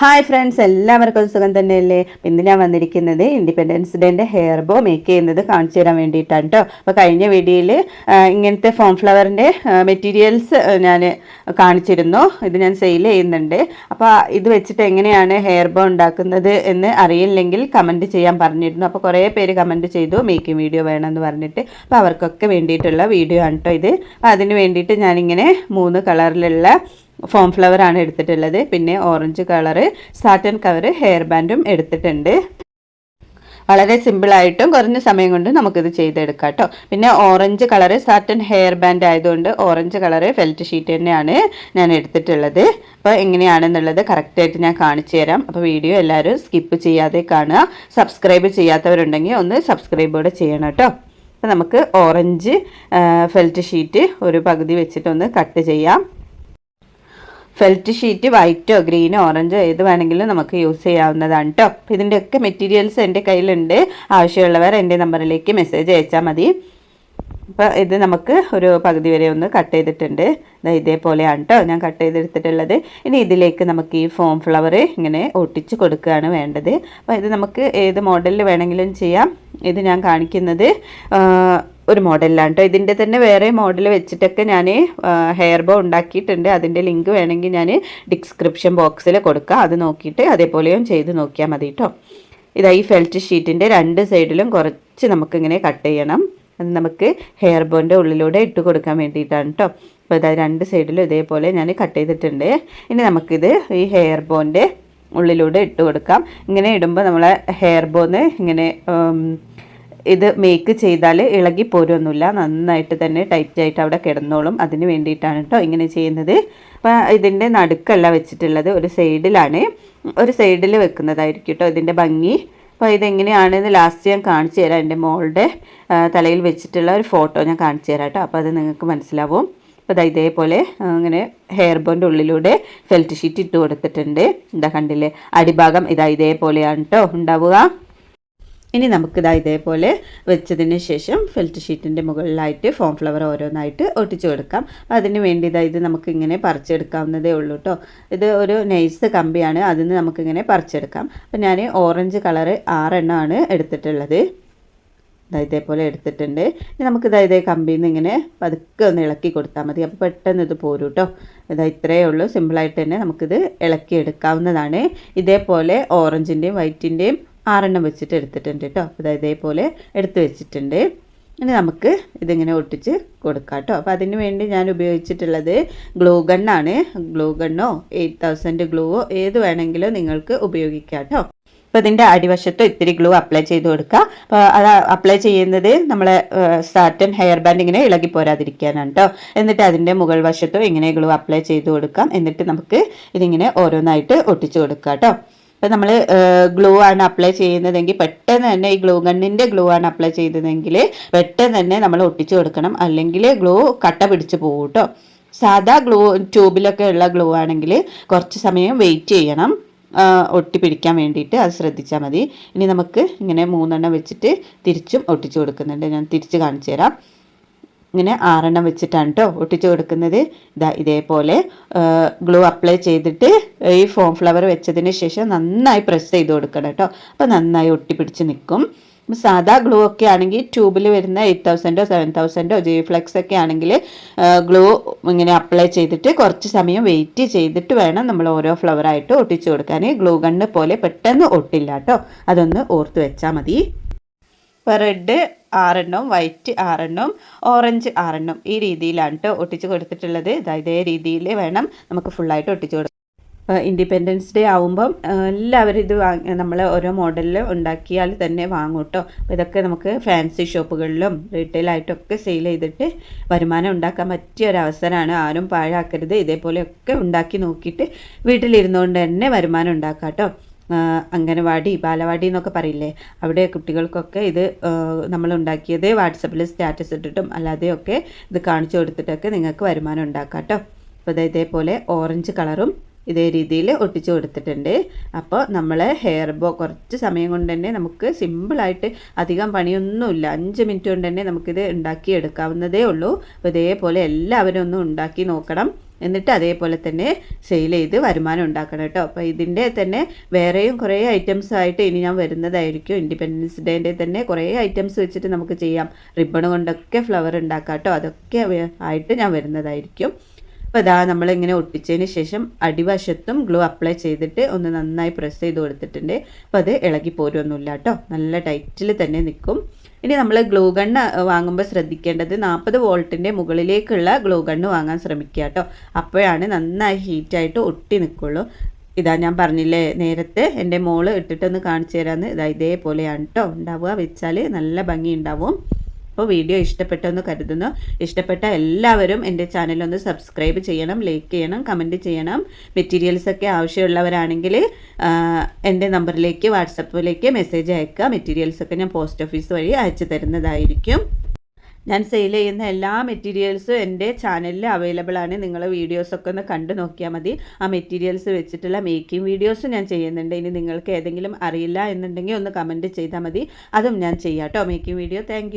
Hi friends എല്ലാവർക്കും സുഖം തന്നെയല്ലേ? ഇന്ന് ഞാൻ വന്നിരിക്കുന്നത് ഇൻഡിപെൻഡൻസ് ഡേന്റെ ഹെയർ ബോ മേക്ക് ചെയ്യുന്നത് കാണിച്ചു തരാൻ വേണ്ടിയിട്ടാണ് കേട്ടോ അപ്പോൾ കഴിഞ്ഞ വീഡിയോയിൽ ഇങ്ങനത്തെ ഫോം ഫ്ലവറിന്റെ മെറ്റീരിയൽസ് ഞാൻ കാണിച്ചിരുന്നു. ഇത് ഞാൻ സെയിൽ ചെയ്യുന്നുണ്ട്. അപ്പോൾ ഇത് വെച്ചിട്ട് എങ്ങനെയാണ് ഹെയർ ബോ ഉണ്ടാക്കുന്നത് എന്ന് അറിയില്ലെങ്കിൽ കമന്റ് ചെയ്യാൻ പറഞ്ഞിരുന്നു. അപ്പോൾ കുറേ പേര് കമന്റ് ചെയ്തു മേക്കിംഗ് വീഡിയോ വേണമെന്ന് പറഞ്ഞിട്ട്. അപ്പോൾ അവർക്കൊക്കെ വേണ്ടിയിട്ടുള്ള വീഡിയോ ആണ് കേട്ടോ ഇത്. അപ്പോൾ അതിന് വേണ്ടിയിട്ട് ഞാനിങ്ങനെ മൂന്ന് കളറിലുള്ള ഫോം ഫ്ലവർ ആണ് എടുത്തിട്ടുള്ളത്. പിന്നെ orange colour satin cover hair ബാൻഡും എടുത്തിട്ടുണ്ട്. വളരെ സിമ്പിളായിട്ടും കുറഞ്ഞ സമയം കൊണ്ട് നമുക്കിത് ചെയ്തെടുക്കാം കേട്ടോ പിന്നെ orange colour satin hair band ആയതുകൊണ്ട് ഓറഞ്ച് കളറ് ഫെൽറ്റ് ഷീറ്റ് തന്നെയാണ് ഞാൻ എടുത്തിട്ടുള്ളത്. അപ്പോൾ എങ്ങനെയാണെന്നുള്ളത് കറക്റ്റായിട്ട് ഞാൻ കാണിച്ചു തരാം. അപ്പോൾ വീഡിയോ എല്ലാവരും സ്കിപ്പ് ചെയ്യാതെ കാണുക. സബ്സ്ക്രൈബ് ചെയ്യാത്തവരുണ്ടെങ്കിൽ ഒന്ന് സബ്സ്ക്രൈബ് കൂടെ ചെയ്യണം കേട്ടോ അപ്പോൾ നമുക്ക് ഓറഞ്ച് ഫെൽറ്റ് ഷീറ്റ് ഒരു പകുതി വെച്ചിട്ടൊന്ന് കട്ട് ചെയ്യാം. ഫെൽറ്റ് ഷീറ്റ് വൈറ്റോ ഗ്രീനോ ഓറഞ്ചോ ഏത് വേണമെങ്കിലും നമുക്ക് യൂസ് ചെയ്യാവുന്നതാണ് കേട്ടോ ഇതിന്റെയൊക്കെ മെറ്റീരിയൽസ് എന്റെ കയ്യിലുണ്ട്. ആവശ്യമുള്ളവർ എന്റെ നമ്പറിലേക്ക് മെസ്സേജ് അയച്ചാൽ മതി. അപ്പോൾ ഇത് നമുക്ക് ഒരു പകുതി വരെ ഒന്ന് കട്ട് ചെയ്തിട്ടുണ്ട്. ഇതേപോലെയാണ് കേട്ടോ ഞാൻ കട്ട് ചെയ്തെടുത്തിട്ടുള്ളത്. ഇനി ഇതിലേക്ക് നമുക്ക് ഈ ഫോം ഫ്ലവർ ഇങ്ങനെ ഒട്ടിച്ച് കൊടുക്കുകയാണ് വേണ്ടത്. അപ്പോൾ ഇത് നമുക്ക് ഏത് മോഡലിൽ വേണമെങ്കിലും ചെയ്യാം. ഇത് ഞാൻ കാണിക്കുന്നത് ഒരു മോഡലിലാണ് കേട്ടോ. ഇതിന്റെ തന്നെ വേറെ മോഡൽ വെച്ചിട്ടൊക്കെ ഞാൻ ഹെയർ ബോ ഉണ്ടാക്കിയിട്ടുണ്ട്. അതിന്റെ ലിങ്ക് വേണമെങ്കിൽ ഞാൻ ഡിസ്ക്രിപ്ഷൻ ബോക്സിൽ കൊടുക്കാം. അത് നോക്കിയിട്ട് അതേപോലെയും ചെയ്ത് നോക്കിയാൽ മതി കേട്ടോ. ഇതാ ഈ ഫെൽറ്റ് ഷീറ്റിന്റെ രണ്ട് സൈഡിലും കുറച്ച് നമുക്കിങ്ങനെ കട്ട് ചെയ്യണം. അത് നമുക്ക് ഹെയർ ബോന്റെ ഉള്ളിലൂടെ ഇട്ട് കൊടുക്കാൻ വേണ്ടിയിട്ടാണ് കേട്ടോ. അപ്പോൾ ഇതാ രണ്ട് സൈഡിലും ഇതേപോലെ ഞാൻ കട്ട് ചെയ്തിട്ടുണ്ട്. ഇനി നമുക്കിത് ഈ ഹെയർ ബോന്റെ ഉള്ളിലൂടെ ഇട്ട് കൊടുക്കാം. ഇങ്ങനെ ഇടുമ്പോൾ നമ്മളെ ഹെയർ ബോന്ന് ഇങ്ങനെ ഇത് മേക്ക് ചെയ്താൽ ഇളകി പോരൊന്നുമില്ല. നന്നായിട്ട് തന്നെ ടൈറ്റ് ആയിട്ട് അവിടെ കിടന്നോളും. അതിന് വേണ്ടിയിട്ടാണ് കേട്ടോ ഇങ്ങനെ ചെയ്യുന്നത്. അപ്പോൾ ഇതിന്റെ നടുക്കല്ല വെച്ചിട്ടുള്ളത്. ഒരു സൈഡിലാണ് ഒരു സൈഡിൽ വെക്കുന്നതായിരിക്കും കേട്ടോ ഇതിന്റെ ഭംഗി. അപ്പോൾ ഇതെങ്ങനെയാണെന്ന് ലാസ്റ്റ് ഞാൻ കാണിച്ചു തരാം. എന്റെ മോളുടെ തലയിൽ വെച്ചിട്ടുള്ള ഒരു ഫോട്ടോ ഞാൻ കാണിച്ചു തരാം കേട്ടോ അപ്പോൾ അത് നിങ്ങൾക്ക് മനസ്സിലാവും. അപ്പോൾ ഇതാ ഇതേപോലെ അങ്ങനെ ഹെയർ ബോന്റെ ഉള്ളിലൂടെ ഫെൽറ്റ് ഷീറ്റ് ഇട്ട് കൊടുത്തിട്ടുണ്ട്. എന്താ കണ്ടില്ലേ? അടിഭാഗം ഇതാ ഇതേപോലെയാണ് കേട്ടോ ഉണ്ടാവുക. ഇനി നമുക്കിതാ ഇതേപോലെ വെച്ചതിന് ശേഷം ഫെൽറ്റ് ഷീറ്റിന്റെ മുകളിലായിട്ട് ഫോം ഫ്ലവർ ഓരോന്നായിട്ട് ഒട്ടിച്ചു കൊടുക്കാം. അതിന് വേണ്ടി ഇതാ ഇത് നമുക്കിങ്ങനെ പറിച്ചെടുക്കാവുന്നതേ ഉള്ളൂ കേട്ടോ ഇത് ഒരു നൈസ് കമ്പിയാണ്. അതിൽ നിന്ന് നമുക്കിങ്ങനെ പറിച്ചെടുക്കാം. അപ്പം ഞാൻ ഓറഞ്ച് കളറ് ആറെണ്ണമാണ് എടുത്തിട്ടുള്ളത്. ഇതാ ഇതേപോലെ എടുത്തിട്ടുണ്ട്. ഇനി നമുക്ക് ഇതാ ഇതേ കമ്പിയിൽ നിന്ന് ഇങ്ങനെ പതുക്കെ ഒന്ന് ഇളക്കി കൊടുത്താൽ മതി. അപ്പോൾ പെട്ടെന്ന് ഇത് പോരും കേട്ടോ ഇതാ ഇത്രയേ ഉള്ളൂ. സിമ്പിളായിട്ട് തന്നെ നമുക്കിത് ഇളക്കി എടുക്കാവുന്നതാണ് ഇതേപോലെ ഓറഞ്ചിന്റെയും വൈറ്റിന്റെയും ആറെണ്ണം വെച്ചിട്ട് എടുത്തിട്ടുണ്ട് കേട്ടോ. അപ്പോൾ ഇതേപോലെ എടുത്ത് വെച്ചിട്ടുണ്ട്. ഇനി നമുക്ക് ഇതിങ്ങനെ ഒട്ടിച്ച് കൊടുക്കാം കേട്ടോ. അപ്പോൾ അതിന് വേണ്ടി ഞാൻ ഉപയോഗിച്ചിട്ടുള്ളത് ഗ്ലൂ ഗണ്ണാണ് ഗ്ലൂ ഗണ്ണോ എയ്റ്റ് തൗസൻഡ് ഗ്ലൂവോ ഏത് വേണമെങ്കിലും നിങ്ങൾക്ക് ഉപയോഗിക്കാം കേട്ടോ. അപ്പോൾ ഇതിന്റെ അടിവശത്ത് ഇത്തിരി ഗ്ലൂ അപ്ലൈ ചെയ്ത് കൊടുക്കുക അപ്പോൾ അത് അപ്ലൈ ചെയ്യുന്നത് നമ്മളെ സാറ്റൻ ഹെയർ ബാൻഡ് ഇങ്ങനെ ഇളകി പോരാതിരിക്കാനാണ് കേട്ടോ. എന്നിട്ട് അതിന്റെ മുകൾ വശത്തും ഇങ്ങനെ ഗ്ലൂ അപ്ലൈ ചെയ്ത് കൊടുക്കാം. എന്നിട്ട് നമുക്ക് ഇതിങ്ങനെ ഓരോന്നായിട്ട് ഒട്ടിച്ച് കൊടുക്കാം കേട്ടോ. ഇപ്പം നമ്മൾ ഗ്ലൂ ആണ് അപ്ലൈ ചെയ്യുന്നതെങ്കിൽ പെട്ടെന്ന് തന്നെ ഈ ഗ്ലൂ ഗണ്ണിന്റെ ഗ്ലൂ ആണ് അപ്ലൈ ചെയ്തതെങ്കിൽ പെട്ടെന്ന് തന്നെ നമ്മൾ ഒട്ടിച്ചു കൊടുക്കണം. അല്ലെങ്കിൽ ഗ്ലൂ കട്ട പിടിച്ച് പോകും കേട്ടോ. സാധാ ഗ്ലൂ ട്യൂബിലൊക്കെ ഉള്ള ഗ്ലൂ ആണെങ്കിൽ കുറച്ച് സമയം വെയിറ്റ് ചെയ്യണം. ഒട്ടി പിടിക്കാൻ വേണ്ടിയിട്ട് അത് ശ്രദ്ധിച്ചാൽ മതി. ഇനി നമുക്ക് ഇങ്ങനെ മൂന്നെണ്ണം വെച്ചിട്ട് തിരിച്ചും ഒട്ടിച്ചു കൊടുക്കുന്നുണ്ട്. ഞാൻ തിരിച്ച് കാണിച്ചു തരാം. ഇങ്ങനെ ആറെണ്ണം വെച്ചിട്ടാണ് കേട്ടോ ഒട്ടിച്ച് കൊടുക്കുന്നത്. ഇതാ ഇതേപോലെ ഗ്ലൂ അപ്ലൈ ചെയ്തിട്ട് ഈ ഫോം ഫ്ലവർ വെച്ചതിന് ശേഷം നന്നായി പ്രസ് ചെയ്ത് കൊടുക്കണം കേട്ടോ അപ്പോൾ നന്നായി ഒട്ടിപ്പിടിച്ച് നിൽക്കും. സാധാ ഗ്ലൂ ഒക്കെ ആണെങ്കിൽ ട്യൂബിൽ വരുന്ന എയ്റ്റ് തൗസൻഡോ സെവൻ തൗസൻഡോ ജി ഫ്ലെക്സ് ഒക്കെ ആണെങ്കിൽ ഗ്ലൂ ഇങ്ങനെ അപ്ലൈ ചെയ്തിട്ട് കുറച്ച് സമയം വെയിറ്റ് ചെയ്തിട്ട് വേണം നമ്മൾ ഓരോ ഫ്ലവറായിട്ട് ഒട്ടിച്ചു കൊടുക്കാൻ. ഗ്ലൂ ഗണ്ണ് പോലെ പെട്ടെന്ന് ഒട്ടില്ല കേട്ടോ അതൊന്ന് ഓർത്ത് വെച്ചാൽ മതി. റെഡ് ആറെണ്ണവും വൈറ്റ് ആറെണ്ണവും ഓറഞ്ച് ആറെണ്ണം ഈ രീതിയിലാണ് കേട്ടോ ഒട്ടിച്ച് കൊടുത്തിട്ടുള്ളത്. ഇതേ രീതിയിൽ വേണം നമുക്ക് ഫുള്ളായിട്ട് ഒട്ടിച്ച് കൊടുക്കാം ഇൻഡിപെൻഡൻസ് ഡേ ആവുമ്പം എല്ലാവരും ഇത് നമ്മൾ ഓരോ മോഡലിൽ ഉണ്ടാക്കിയാൽ തന്നെ വാങ്ങും കേട്ടോ അപ്പോൾ ഇതൊക്കെ നമുക്ക് ഫാൻസി ഷോപ്പുകളിലും റീറ്റെയിലായിട്ടൊക്കെ സെയിൽ ചെയ്തിട്ട് വരുമാനം ഉണ്ടാക്കാൻ പറ്റിയ ഒരു അവസരമാണ്. ആരും പാഴാക്കരുത്. ഇതേപോലെയൊക്കെ ഉണ്ടാക്കി നോക്കിയിട്ട് വീട്ടിലിരുന്നുകൊണ്ട് തന്നെ വരുമാനം ഉണ്ടാക്കാം കേട്ടോ അംഗനവാടി ബാലവാടി എന്നൊക്കെ പറയില്ലേ? അവിടെ കുട്ടികൾക്കൊക്കെ ഇത് നമ്മൾ ഉണ്ടാക്കിയത് വാട്സപ്പിൽ സ്റ്റാറ്റസ് ഇട്ടിട്ടും അല്ലാതെയൊക്കെ ഇത് കാണിച്ചു കൊടുത്തിട്ടൊക്കെ നിങ്ങൾക്ക് വരുമാനം ഉണ്ടാക്കാം കേട്ടോ. അപ്പോൾ ഇതേപോലെ ഓറഞ്ച് കളറും ഇതേ രീതിയിൽ ഒട്ടിച്ചു കൊടുത്തിട്ടുണ്ട്. അപ്പോൾ നമ്മൾ ഹെയർ ബോ കുറച്ച് സമയം കൊണ്ട് തന്നെ നമുക്ക് സിമ്പിളായിട്ട് അധികം പണിയൊന്നുമില്ല. അഞ്ച് മിനിറ്റ് കൊണ്ട് തന്നെ നമുക്കിത് ഉണ്ടാക്കി എടുക്കാവുന്നതേ ഉള്ളൂ. അപ്പോൾ ഇതേപോലെ എല്ലാവരും ഒന്ന് ഉണ്ടാക്കി നോക്കണം. എന്നിട്ട് അതേപോലെ തന്നെ സെയിൽ ചെയ്ത് വരുമാനം ഉണ്ടാക്കണം കേട്ടോ. അപ്പോൾ ഇതിന്റെ തന്നെ വേറെയും കുറേ ഐറ്റംസ് ആയിട്ട് ഇനി ഞാൻ വരുന്നതായിരിക്കും. ഇൻഡിപെൻഡൻസ് ഡേന്റെ തന്നെ കുറേ ഐറ്റംസ് വെച്ചിട്ട് നമുക്ക് ചെയ്യാം. റിബൺ കൊണ്ടൊക്കെ ഫ്ലവർ ഉണ്ടാക്കാം കേട്ടോ. അതൊക്കെ ആയിട്ട് ഞാൻ വരുന്നതായിരിക്കും. അപ്പോൾ ഇതാ നമ്മളിങ്ങനെ ഒട്ടിച്ചതിന് ശേഷം അടിവശത്തും ഗ്ലൂ അപ്ലൈ ചെയ്തിട്ട് ഒന്ന് നന്നായി പ്രസ് ചെയ്ത് കൊടുത്തിട്ടുണ്ട്. അപ്പോൾ അത് ഇളകി പോരുമൊന്നുമില്ല കേട്ടോ. നല്ല ടൈറ്റിൽ തന്നെ നിൽക്കും. ഇനി നമ്മൾ ഗ്ലൂ ഗണ്ണ് വാങ്ങുമ്പോൾ ശ്രദ്ധിക്കേണ്ടത് നാൽപ്പത് വോൾട്ടിന്റെ മുകളിലേക്കുള്ള ഗ്ലൂ ഗണ്ണ് വാങ്ങാൻ ശ്രമിക്കുക കേട്ടോ. അപ്പോഴാണ് നന്നായി ഹീറ്റായിട്ട് ഒട്ടി നിൽക്കുള്ളൂ ഇതാ ഞാൻ പറഞ്ഞില്ലേ നേരത്തെ എന്റെ മോൾ ഇട്ടിട്ടൊന്ന് കാണിച്ചു തരാമെന്ന് ഇതാ ഇതേപോലെയാണ് കേട്ടോ ഉണ്ടാവുക വെച്ചാൽ നല്ല ഭംഗി ഉണ്ടാവും അപ്പോൾ വീഡിയോ ഇഷ്ടപ്പെട്ടെന്ന് കരുതുന്നു. ഇഷ്ടപ്പെട്ട എല്ലാവരും എന്റെ ചാനലൊന്ന് സബ്സ്ക്രൈബ് ചെയ്യണം ലൈക്ക് ചെയ്യണം കമന്റ് ചെയ്യണം. മെറ്റീരിയൽസ് ഒക്കെ ആവശ്യമുള്ളവരാണെങ്കിൽ എന്റെ നമ്പറിലേക്ക് വാട്സപ്പിലേക്ക് മെസ്സേജ് അയക്കുക. മെറ്റീരിയൽസ് ഒക്കെ ഞാൻ പോസ്റ്റ് ഓഫീസ് വഴി അയച്ചു തരുന്നതായിരിക്കും. ഞാൻ സെയിൽ ചെയ്യുന്ന എല്ലാ മെറ്റീരിയൽസും എന്റെ ചാനലിൽ അവൈലബിൾ ആണ്. നിങ്ങൾ വീഡിയോസൊക്കെ ഒന്ന് കണ്ടു നോക്കിയാൽ മതി. ആ മെറ്റീരിയൽസ് വെച്ചിട്ടുള്ള മേക്കിംഗ് വീഡിയോസ് ഞാൻ ചെയ്യുന്നുണ്ട്. ഇനി നിങ്ങൾക്ക് ഏതെങ്കിലും അറിയില്ല എന്നുണ്ടെങ്കിൽ ഒന്ന് കമന്റ് ചെയ്താൽ മതി. അതും ഞാൻ ചെയ്യാം കേട്ടോ മേക്കിംഗ് വീഡിയോ താങ്ക്